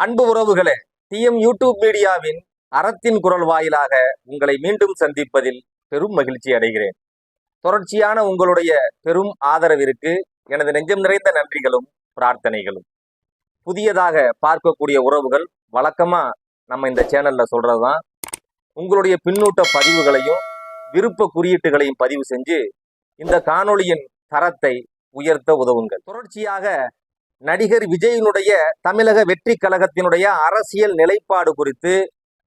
அன்பு உறவுகளே DM YouTube மீடியாவின் அறத்தின் குரல் வாயிலாக உங்களை மீண்டும் சந்திப்பதில் பெரும் மகிழ்ச்சி அடைகிறேன். தொடர்ச்சியான உங்களுடைய பெரும் ஆதரவிற்கு எனது நெஞ்சம் நிறைந்த நன்றிகளும் பிரார்த்தனைகளும். புதியதாக பார்க்கக்கூடிய உறவுகள் வழக்கமா நம்ம இந்த சேனல்ல சொல்றதுதான். உங்களுடைய பின்னூட்ட பதிவுகளையும் விருப்ப குறியீட்டுகளையும் பதிவு செஞ்சு இந்த காணொளியின் தரத்தை உயர்த்த உதவுங்கள். தொடர்ச்சியாக நடிகர் விஜயினுடைய தமிழக வெற்றி கழகத்தினுடைய அரசியல் நிலைப்பாடு குறித்து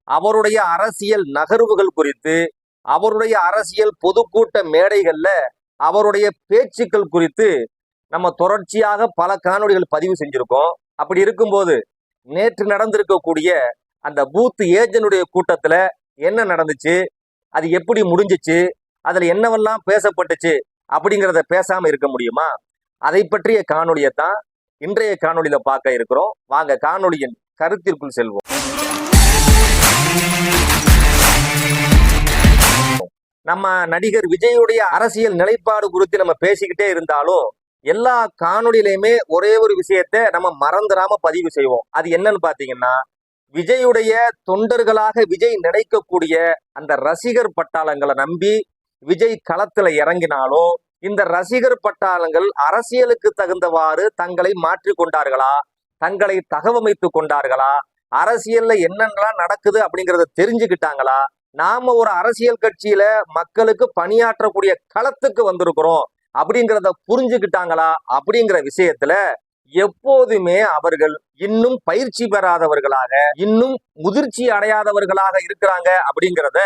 அவருடைய அரசியல் நகர்வுகள் குறித்து அவருடைய அரசியல் பொதுக்கூட்ட மேடைகளில் அவருடைய பேச்சுக்கள் குறித்து நம்ம தொடர்ச்சியாக பல காணொலிகள் பதிவு செஞ்சுருக்கோம். அப்படி இருக்கும்போது நேற்று நடந்திருக்கக்கூடிய அந்த பூத் ஏஜனுடைய கூட்டத்தில் என்ன நடந்துச்சு அது எப்படி முடிஞ்சிச்சு அதில் என்னவெல்லாம் பேசப்பட்டுச்சு அப்படிங்கிறத பேசாமல் இருக்க முடியுமா? அதை பற்றிய காணொலியை தான் இன்றைய காணொலியில பார்க்க இருக்கிறோம். வாங்க காணொலியின் கருத்திற்குள் செல்வோம். நம்ம நடிகர் விஜயுடைய அரசியல் நிலைப்பாடு குறித்து நம்ம பேசிக்கிட்டே இருந்தாலும் எல்லா காணொலியிலையுமே ஒரே ஒரு விஷயத்த நம்ம மறந்துடாம பதிவு செய்வோம். அது என்னன்னு பாத்தீங்கன்னா விஜயுடைய தொண்டர்களாக விஜய் நினைக்கக்கூடிய அந்த ரசிகர் பட்டாளங்களை நம்பி விஜய் களத்துல இறங்கினாலும் இந்த ரசிகர் பட்டாளங்கள் அரசியலுக்கு தகுந்தவாறு தங்களை மாற்றி கொண்டார்களா? தங்களை தகவமைத்து கொண்டார்களா? அரசியல்ல என்னென்னலாம் நடக்குது அப்படிங்கறத தெரிஞ்சுக்கிட்டாங்களா? நாம ஒரு அரசியல் கட்சியில மக்களுக்கு பணியாற்றக்கூடிய களத்துக்கு வந்திருக்கிறோம் அப்படிங்கிறத புரிஞ்சுக்கிட்டாங்களா? அப்படிங்கிற விஷயத்துல எப்போதுமே அவர்கள் இன்னும் பயிற்சி பெறாதவர்களாக இன்னும் முதிர்ச்சி அடையாதவர்களாக இருக்கிறாங்க அப்படிங்கிறத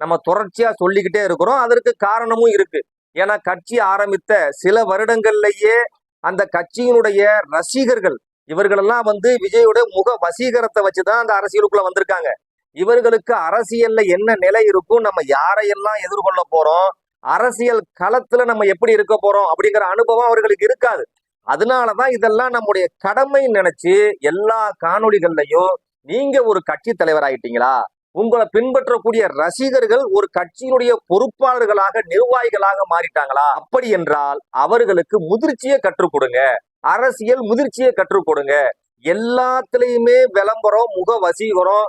நம்ம தொடர்ச்சியா சொல்லிக்கிட்டே இருக்கிறோம். அதற்கு காரணமும் இருக்கு. ஏன்னா கட்சி ஆரம்பித்த சில வருடங்கள்லயே அந்த கட்சியினுடைய ரசிகர்கள் இவர்களெல்லாம் வந்து விஜயோட முக வசீகரத்தை வச்சுதான் அந்த அரசியலுக்குள்ள வந்திருக்காங்க. இவர்களுக்கு அரசியல்ல என்ன நிலை இருக்கும் நம்ம யாரையெல்லாம் எதிர்கொள்ள போறோம் அரசியல் களத்துல நம்ம எப்படி இருக்க போறோம் அப்படிங்கிற அனுபவம் அவர்களுக்கு இருக்காது. அதனாலதான் இதெல்லாம் நம்முடைய கடமை நினைச்சு எல்லா காணொலிகள்லையும் நீங்க ஒரு கட்சி தலைவர் ஆயிட்டீங்களா உங்களை பின்பற்றக்கூடிய ரசிகர்கள் ஒரு கட்சியினுடைய பொறுப்பாளர்களாக நிர்வாகிகளாக மாறிட்டாங்களா? அப்படி என்றால் அவர்களுக்கு முதிர்ச்சியை கற்றுக் கொடுங்க. அரசியல் முதிர்ச்சியை கற்றுக் கொடுங்க. எல்லாத்துலயுமே விளம்பரம் முக வசீகரம்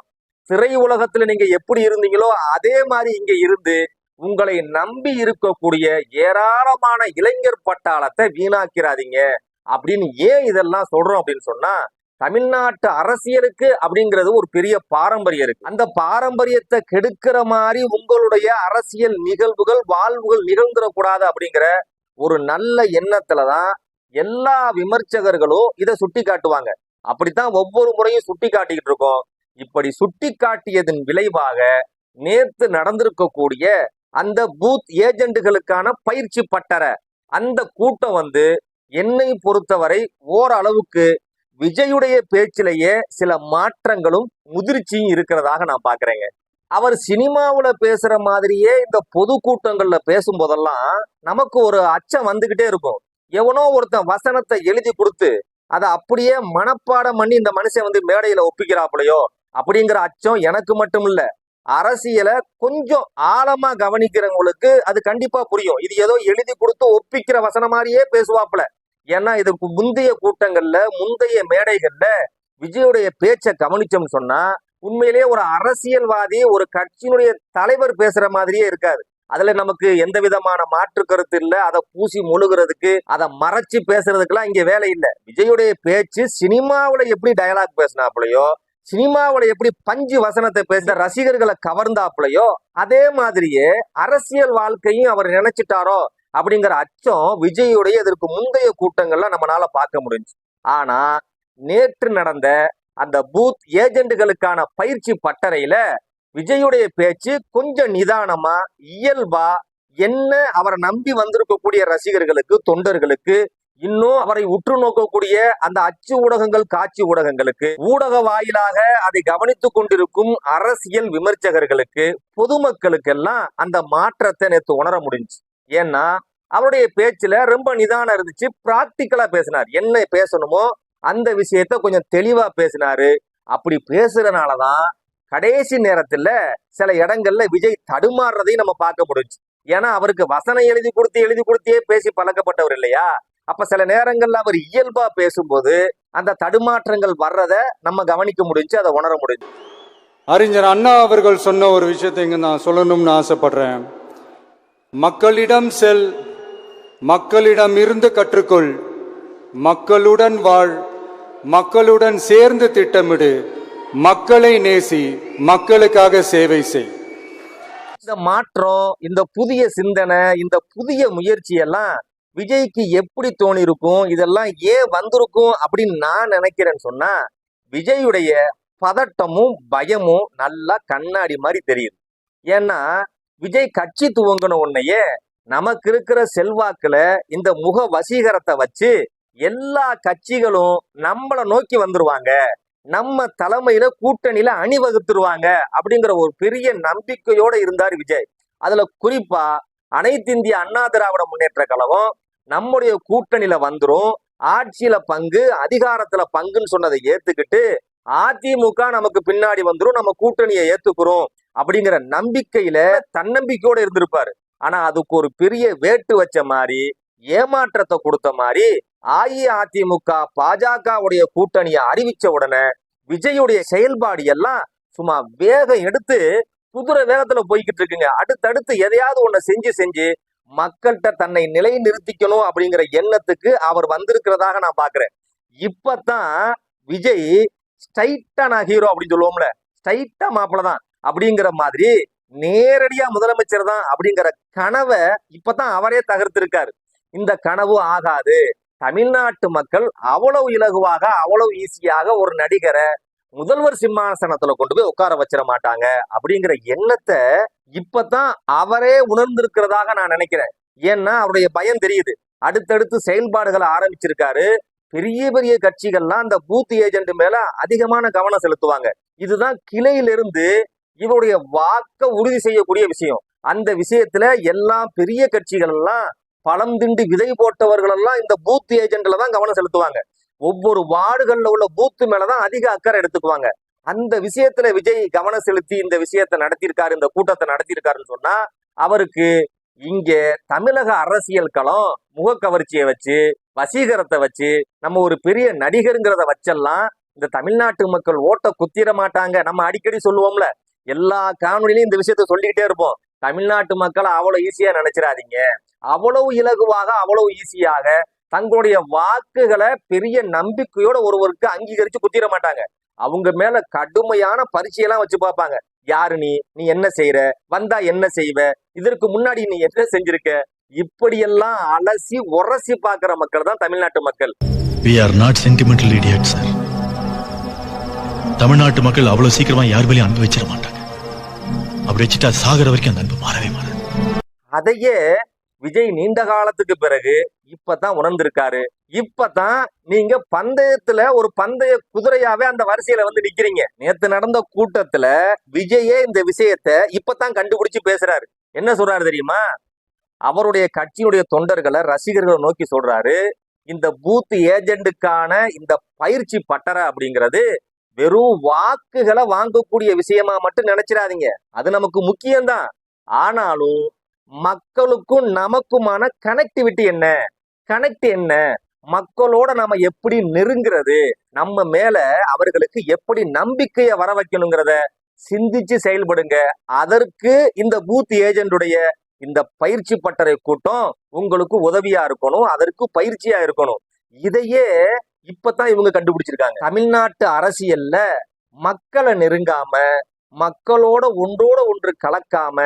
திரை உலகத்துல நீங்க எப்படி இருந்தீங்களோ அதே மாதிரி இங்க இருந்து உங்களை நம்பி இருக்கக்கூடிய ஏராளமான இளைஞர் பட்டாளத்தை வீணாக்கிறாதீங்க. அப்படின்னு ஏன் இதெல்லாம் சொல்றோம் அப்படின்னு சொன்னா தமிழ்நாட்டு அரசியலுக்கு அப்படிங்கிறது ஒரு பெரிய பாரம்பரியம் இருக்கு. அந்த பாரம்பரியத்தை கெடுக்கிற மாதிரி உங்களுடைய அரசியல் நிகழ்வுகள் வாழ்வுகள் நிகழ்ந்துடக்கூடாது அப்படிங்கிற ஒரு நல்ல எண்ணத்துலதான் எல்லா விமர்சகர்களும் இதை சுட்டி காட்டுவாங்க. அப்படித்தான் ஒவ்வொரு முறையும் சுட்டி காட்டிக்கிட்டு இருக்கோம். இப்படி சுட்டி காட்டியதன் விளைவாக நேற்று நடந்திருக்கக்கூடிய அந்த பூத் ஏஜென்ட்டுகளுக்கான பயிற்சி பட்டற அந்த கூட்டம் வந்து என்னை பொறுத்தவரை ஓரளவுக்கு விஜயுடைய பேச்சிலேயே சில மாற்றங்களும் முதிர்ச்சியும் இருக்கிறதாக நான் பாக்குறேங்க அவர் சினிமாவுல பேசுற மாதிரியே இந்த பொது கூட்டங்கள்ல பேசும்போதெல்லாம் நமக்கு ஒரு அச்சம் வந்துகிட்டே இருக்கும். எவனோ ஒருத்தன் வசனத்தை எழுதி கொடுத்து அதை அப்படியே மனப்பாடம் பண்ணி இந்த மனுஷன் வந்து மேடையில ஒப்பிக்கிறாப்புலையோ அப்படிங்கிற அச்சம் எனக்கு மட்டும் இல்ல அரசியலை கொஞ்சம் ஆழமா கவனிக்கிறவங்களுக்கு அது கண்டிப்பா புரியும். இது ஏதோ எழுதி கொடுத்து ஒப்பிக்கிற வசனம் மாதிரியே பேசுவாப்புல. ஏன்னா இதுக்கு முந்தைய கூட்டங்கள்ல முந்தைய மேடைகள்ல விஜயுடைய பேச்சை கவனிச்சோம்னு சொன்னா உண்மையிலேயே ஒரு அரசியல்வாதி ஒரு கட்சியினுடைய தலைவர் பேசுற மாதிரியே இருக்காது. அதுல நமக்கு எந்த விதமான மாற்று கருத்து இல்லை. அதை பூசி முழுகிறதுக்கு அதை மறைச்சு பேசுறதுக்கெல்லாம் இங்க வேலை இல்லை. விஜயுடைய பேச்சு சினிமாவில் எப்படி டயலாக் பேசினாப்புலையோ சினிமாவுல எப்படி பஞ்சு வசனத்தை பேசின ரசிகர்களை கவர்ந்தாப்புலையோ அதே மாதிரியே அரசியல் வாழ்க்கையும் அவர் நினைச்சிட்டாரோ அப்படிங்கிற அச்சம் விஜயுடைய இதற்கு முந்தைய கூட்டங்கள்ல நம்மளால பார்க்க முடிஞ்சு. ஆனா நேற்று நடந்த அந்த பூத் ஏஜென்ட்டுகளுக்கான பயிற்சி பட்டறையில விஜயுடைய பேச்சு கொஞ்சம் நிதானமா இயல்பா என்ன அவரை நம்பி வந்திருக்கக்கூடிய ரசிகர்களுக்கு தொண்டர்களுக்கு இன்னும் அவரை உற்று நோக்கக்கூடிய அந்த அச்சு ஊடகங்கள் காட்சி ஊடகங்களுக்கு ஊடக வாயிலாக அதை கவனித்துக் கொண்டிருக்கும் அரசியல் விமர்சகர்களுக்கு பொதுமக்களுக்கெல்லாம் அந்த மாற்றத்தை நேற்று உணர முடிஞ்சு. ஏன்னா அவருடைய பேச்சுல ரொம்ப நிதானம் இருந்துச்சு பிராக்டிக்கலா பேசினார். என்ன பேசணுமோ அந்த விஷயத்த கொஞ்சம் தெளிவா பேசினாரு. அப்படி பேசுறதுனாலதான் கடைசி நேரத்துல சில இடங்கள்ல விஜய் தடுமாறுறதையும் நம்ம பார்க்க முடிஞ்சு ஏன்னா அவருக்கு வசனம் எழுதி கொடுத்து எழுதி கொடுத்தே பேசி பழக்கப்பட்டவர் இல்லையா? அப்ப சில நேரங்கள்ல அவர் இயல்பா பேசும்போது அந்த தடுமாற்றங்கள் வர்றத நம்ம கவனிக்க முடிஞ்சு அதை உணர முடிஞ்சு அறிஞர் அண்ணா அவர்கள் சொன்ன ஒரு விஷயத்தை இங்க நான் சொல்லணும்னு ஆசைப்படுறேன். மக்களிடம் செல் மக்களிடம் இருந்து கற்றுக்கொள். மக்களுடன் வாழ் மக்களுடன் சேர்ந்து திட்டமிடு. மக்களை நேசி மக்களுக்காக சேவை செய். இந்த மாற்றம் இந்த புதிய சிந்தனை இந்த புதிய முயற்சி எல்லாம் விஜய்க்கு எப்படி தோணிருக்கும் இதெல்லாம் ஏன் வந்திருக்கும் அப்படின்னு நான் நினைக்கிறேன்னு சொன்னா விஜயுடைய பதட்டமும் பயமும் நல்லா கண்ணாடி மாதிரி தெரியுது. ஏன்னா விஜய் கட்சி துவங்கின உன்னையே நமக்கு இருக்கிற செல்வாக்குல இந்த முக வசீகரத்தை வச்சு எல்லா கட்சிகளும் நம்மள நோக்கி வந்துருவாங்க. நம்ம தலைமையில கூட்டணியில அணிவகுத்துருவாங்க அப்படிங்கிற ஒரு பெரிய நம்பிக்கையோட இருந்தார் விஜய். அதுல குறிப்பா அனைத்து இந்திய அண்ணா திராவிட முன்னேற்ற கழகம் நம்முடைய கூட்டணியில வந்துரும். ஆட்சியில பங்கு அதிகாரத்துல பங்குன்னு சொன்னதை ஏத்துக்கிட்டு அதிமுக நமக்கு பின்னாடி வந்துரும். நம்ம கூட்டணியை ஏத்துக்கிறோம். அப்படிங்கிற நம்பிக்கையில தன்னம்பிக்கையோட இருந்திருப்பாரு. ஆனா அதுக்கு ஒரு பெரிய வேட்டு வச்ச மாதிரி ஏமாற்றத்தை கொடுத்த மாதிரி அஇஅதிமுக பாஜகவுடைய கூட்டணியை அறிவிச்ச உடனே விஜயுடைய செயல்பாடு எல்லாம் சும்மா வேகம் எடுத்து குதிரை வேகத்துல போய்கிட்டு இருக்குங்க. அடுத்தடுத்து எதையாவது ஒண்ணு செஞ்சு செஞ்சு மக்கள்கிட்ட தன்னை நிலை நிறுத்திக்கணும் அப்படிங்கிற எண்ணத்துக்கு அவர் வந்திருக்கிறதாக நான் பாக்குறேன். இப்பதான் விஜய் ஸ்டைட்டா நான் ஹீரோ அப்படின்னு சொல்லுவோம்ல. ஸ்டைட்டா மாப்பிள்ள தான் அப்படிங்கிற மாதிரி நேரடியா முதலமைச்சர் தான் அப்படிங்கிற கனவை இப்பதான் அவரே தகர்த்திருக்காரு. இந்த கனவு ஆகாது. தமிழ்நாட்டு மக்கள் அவ்வளவு இலகுவாக அவ்வளவு ஈஸியாக ஒரு நடிகரை முதல்வர் சிம்மாசனத்துல கொண்டு போய் உட்கார வச்சிட மாட்டாங்க அப்படிங்கிற எண்ணத்தை இப்பதான் அவரே உணர்ந்திருக்கிறதாக நான் நினைக்கிறேன். ஏன்னா அவருடைய பயம் தெரியுது. அடுத்தடுத்து செயல்பாடுகளை ஆரம்பிச்சிருக்காரு. பெரிய பெரிய கட்சிகள்லாம் அந்த பூத் ஏஜென்ட் மேல அதிகமான கவனம் செலுத்துவாங்க. இதுதான் கிளையிலிருந்து இவருடைய வாக்க உறுதி செய்யக்கூடிய விஷயம். அந்த விஷயத்துல எல்லா பெரிய கட்சிகள் எல்லாம் பழம் திண்டு விதை போட்டவர்கள் எல்லாம் இந்த பூத் ஏஜென்ட்ல தான் கவனம் செலுத்துவாங்க. ஒவ்வொரு வார்டுகள்ல உள்ள பூத்து மேலதான் அதிக அக்கறை எடுத்துக்குவாங்க. அந்த விஷயத்துல விஜய் கவனம் செலுத்தி இந்த விஷயத்தை நடத்தியிருக்காரு இந்த கூட்டத்தை நடத்தியிருக்காருன்னு சொன்னா அவருக்கு இங்க தமிழக அரசியல் களம் முகக்கவர்ச்சியை வச்சு வசீகரத்தை வச்சு நம்ம ஒரு பெரிய நடிகருங்கிறத வச்செல்லாம் இந்த தமிழ்நாட்டு மக்கள் ஓட்ட குத்திர மாட்டாங்க. நம்ம அடிக்கடி சொல்லுவோம்ல எல்லா காணொலியிலையும் இந்த விஷயத்த சொல்லிக்கிட்டே இருப்போம். தமிழ்நாட்டு மக்களை அவ்வளவு ஈஸியா நினைச்சிடாதீங்க. அவ்வளவு இலகுவாக அவ்வளவு ஈஸியாக தங்களுடைய வாக்குகளை பெரிய நம்பிக்கையோட ஒருவருக்கு அங்கீகரிச்சு குத்திட மாட்டாங்க. அவங்க மேல கடுமையான பரீட்சையெல்லாம் வச்சு பார்ப்பாங்க. யாரு நீ? நீ என்ன செய்யற வந்தா என்ன செய்வ? இதற்கு முன்னாடி நீ என்ன செஞ்சிருக்க? இப்படியெல்லாம் அலசி உரசி பாக்குற மக்கள் தான் தமிழ்நாட்டு மக்கள். We are not sentimental idiots, sir. தமிழ்நாட்டு மக்கள் அவ்வளவு சீக்கிரமா யார் மேலேயும் அன்பு வச்சிட மாட்டாங்க. அப்படி வச்சுட்டா சாகிற வரைக்கும் அந்த அன்பு மாறவே மாறாது. அதையே விஜய் நீண்ட காலத்துக்கு பிறகு இப்பதான் உணர்ந்திருக்காரு. இப்பதான் நீங்க பந்தயத்துல ஒரு பந்தய குதிரையாவே அந்த வரிசையில வந்து நிக்கிறீங்க. நேத்து நடந்த கூட்டத்துல விஜயே இந்த விஷயத்த இப்பதான் கண்டுபிடிச்சு பேசுறாரு. என்ன சொல்றாரு தெரியுமா? அவருடைய கட்சியினுடைய தொண்டர்களை ரசிகர்களை நோக்கி சொல்றாரு இந்த பூத் ஏஜென்ட்டுக்கான இந்த பயிற்சி பட்டறை அப்படிங்கிறது வெறும் வாக்குகளை வாங்கக்கூடிய விஷயமா மட்டும் நினைச்சிடாதீங்க. அது நமக்கு முக்கியம்தான். ஆனாலும் மக்களுக்கும் நமக்குமான கனெக்டிவிட்டி என்ன? கனெக்ட் என்ன? மக்களோட நாம எப்படி நெருங்கிறது? நம்ம மேல அவர்களுக்கு எப்படி நம்பிக்கையை வர வைக்கணுங்கிறத சிந்திச்சு செயல்படுங்க. அதற்கு இந்த பூத் ஏஜென்டுடைய இந்த பயிற்சி பட்டறை கூட்டம் உங்களுக்கு உதவியா இருக்கணும். அதற்கு பயிற்சியா இருக்கணும். இதையே இப்பதான் இவங்க கண்டுபிடிச்சிருக்காங்க. தமிழ்நாட்டு அரசியல்ல மக்களை நெருங்காம மக்களோட ஒன்றோட ஒன்று கலக்காம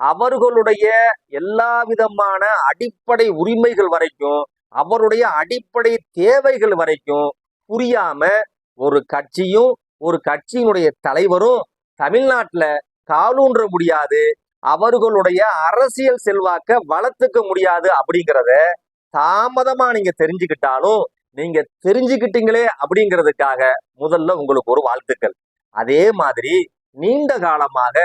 அவர்களுடைய எல்லா விதமான அடிப்படை உரிமைகள் வரைக்கும் அவருடைய அடிப்படை தேவைகள் வரைக்கும் புரியாம ஒரு கட்சியும் ஒரு கட்சியினுடைய தலைவரும் தமிழ்நாட்டில் காலூன்ற முடியாது அவர்களுடைய அரசியல் செல்வாக்க வளர்த்துக்க முடியாது அப்படிங்கிறத தாமதமா நீங்க தெரிஞ்சுக்கிட்டாலும் நீங்க தெரிஞ்சுக்கிட்டீங்களே அப்படிங்கிறதுக்காக முதல்ல உங்களுக்கு ஒரு வாழ்த்துக்கள். அதே மாதிரி நீண்ட காலமாக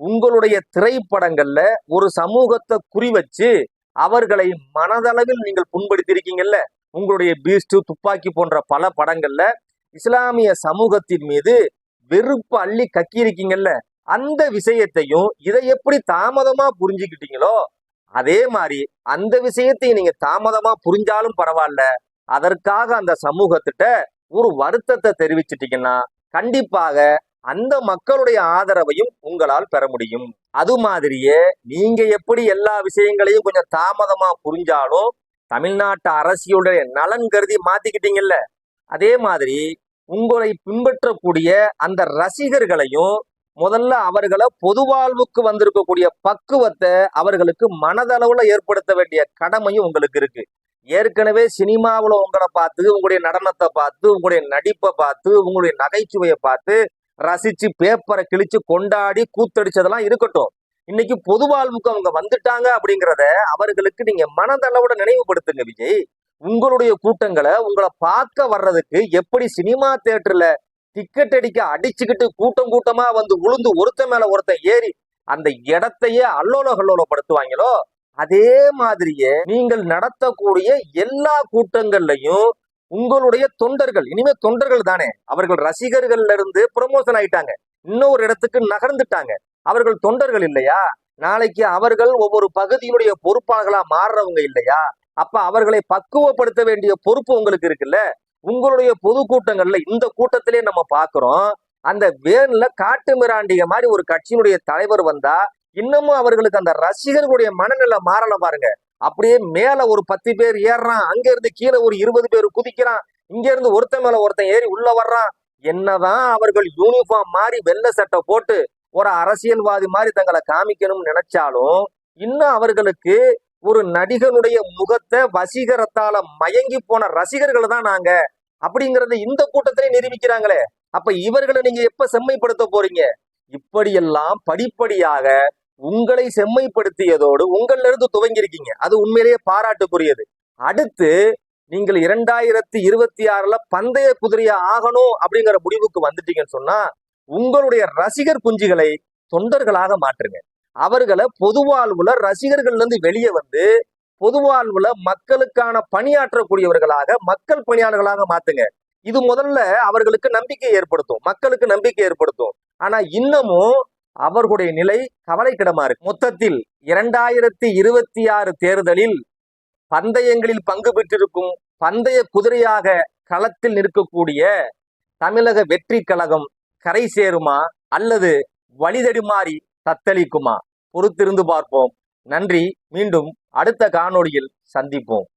உங்களுடைய திரைப்படங்கள்ல ஒரு சமூகத்தை குறி வச்சு அவர்களை மனதளவில் நீங்கள் புண்படுத்தியிருக்கீங்கல்ல? உங்களுடைய பீஸ்ட் துப்பாக்கி போன்ற பல படங்கள்ல இஸ்லாமிய சமூகத்தின் மீது வெறுப்பு அள்ளி கக்கியிருக்கீங்கல்ல? அந்த விஷயத்தையும் இதை எப்படி தாமதமா புரிஞ்சுக்கிட்டீங்களோ அதே மாதிரி அந்த விஷயத்தையும் நீங்க தாமதமா புரிஞ்சாலும் பரவாயில்ல. அதற்காக அந்த சமூகத்திட்ட ஒரு வருத்தத்தை தெரிவிச்சிட்டீங்கன்னா கண்டிப்பாக அந்த மக்களுடைய ஆதரவையும் உங்களால் பெற முடியும். அது மாதிரியே நீங்க எப்படி எல்லா விஷயங்களையும் கொஞ்சம் தாமதமா புரிஞ்சாலும் தமிழ்நாட்டு அரசியலுடைய நலன் கருதி மாத்திக்கிட்டீங்கல்ல? அதே மாதிரி உங்களை பின்பற்றக்கூடிய அந்த ரசிகர்களையும் முதல்ல அவர்களை பொது வாழ்வுக்கு வந்திருக்கக்கூடிய பக்குவத்தை அவர்களுக்கு மனதளவுல ஏற்படுத்த வேண்டிய கடமையும் உங்களுக்கு இருக்கு. ஏற்கனவே சினிமாவில் உங்களை பார்த்து உங்களுடைய நடனத்தை பார்த்து உங்களுடைய நடிப்பை பார்த்து உங்களுடைய நகைச்சுவையை பார்த்து ரசிச்சு பேப்பரை கிழிச்சு கொண்டாடி கூத்தடிச்சதெல்லாம் இருக்கட்டும். இன்னைக்கு பொது வாழ்வுக்கு அவங்க வந்துட்டாங்க அப்படிங்கிறத அவர்களுக்கு நீங்க மனதளவோட நினைவுபடுத்துங்க விஜய். உங்களுடைய கூட்டங்களை உங்களை பார்க்க வர்றதுக்கு எப்படி சினிமா தேட்டரில் டிக்கெட் அடிக்க அடிச்சுக்கிட்டு கூட்டம் கூட்டமா வந்து உளுந்து ஒருத்தன் மேல ஒருத்தன் ஏறி அந்த இடத்தையே அல்லோல கல்லோலப்படுத்துவாங்களோ அதே மாதிரியே நீங்கள் நடத்தக்கூடிய எல்லா கூட்டங்கள்லையும் உங்களுடைய தொண்டர்கள் இனிமே தொண்டர்கள் தானே அவர்கள் ரசிகர்கள்ல இருந்து ப்ரொமோஷன் ஆயிட்டாங்க. இன்னொரு இடத்துக்கு நகர்ந்துட்டாங்க. அவர்கள் தொண்டர்கள் இல்லையா? நாளைக்கு அவர்கள் ஒவ்வொரு பகுதியினுடைய பொறுப்பாளர்களா மாறுறவங்க இல்லையா? அப்ப அவர்களை பக்குவப்படுத்த வேண்டிய பொறுப்பு உங்களுக்கு இருக்குல்ல? உங்களுடைய பொது கூட்டங்கள்ல இந்த கூட்டத்திலே நம்ம பாக்குறோம் அந்த வேன்ல காட்டு மிராண்டிய மாதிரி ஒரு கட்சியினுடைய தலைவர் வந்தா இன்னமும் அவர்களுக்கு அந்த ரசிகர்களுடைய மனநிலை மாறல பாருங்க. அப்படியே மேல ஒரு பத்து பேர் ஏறுறான். அங்க இருந்து கீழே ஒரு இருபது பேர் குதிக்கிறான். இங்க இருந்து ஒருத்தன் மேல ஒருத்தன் ஏறி உள்ள வர்றான். என்னதான் அவர்கள் யூனிஃபார்ம் மாதிரி வெள்ளை சட்டை போட்டு ஒரு அரசியல்வாதி மாதிரி தங்களை காமிக்கணும்னு நினைச்சாலும் இன்னும் அவர்களுக்கு ஒரு நடிகனுடைய முகத்தை வசீகரத்தால மயங்கி போன ரசிகர்கள் தான் நாங்க. அப்படிங்கறத இந்த கூட்டத்திலே நிரூபிக்கிறாங்களே. அப்ப இவர்களை நீங்க எப்ப செம்மைப்படுத்த போறீங்க? இப்படியெல்லாம் படிப்படியாக உங்களை செம்மைப்படுத்தியதோடு உங்கள்ல இருந்து துவங்கி இருக்கீங்க அது உண்மையிலேயே பாராட்டுக்குரியது. அடுத்து நீங்கள் இரண்டாயிரத்தி இருபத்தி ஆறுல பந்தய குதிரையா ஆகணும் அப்படிங்கிற முடிவுக்கு வந்துட்டீங்கன்னு சொன்னா உங்களுடைய ரசிகர் குஞ்சுகளை தொண்டர்களாக மாற்றுங்க. அவர்களை பொதுவாழ்வுல ரசிகர்கள்ல இருந்து வெளியே வந்து பொதுவாழ்வுல மக்களுக்கான பணியாற்றக்கூடியவர்களாக மக்கள் பணியாளர்களாக மாத்துங்க. இது முதல்ல அவர்களுக்கு நம்பிக்கை ஏற்படுத்தும். மக்களுக்கு நம்பிக்கை ஏற்படுத்தும். ஆனா இன்னமும் அவர்களுடைய நிலை கவலைக்கிடமா இருக்கு. மொத்தத்தில் இரண்டாயிரத்தி இருபத்தி ஆறு தேர்தலில் பந்தயங்களில் பங்கு பெற்றிருக்கும் பந்தய குதிரையாக களத்தில் நிற்கக்கூடிய தமிழக வெற்றி கழகம் கரை சேருமா அல்லது வழிதடிமாறி தத்தளிக்குமா? பொறுத்திருந்து பார்ப்போம். நன்றி. மீண்டும் அடுத்த காணொளியில் சந்திப்போம்.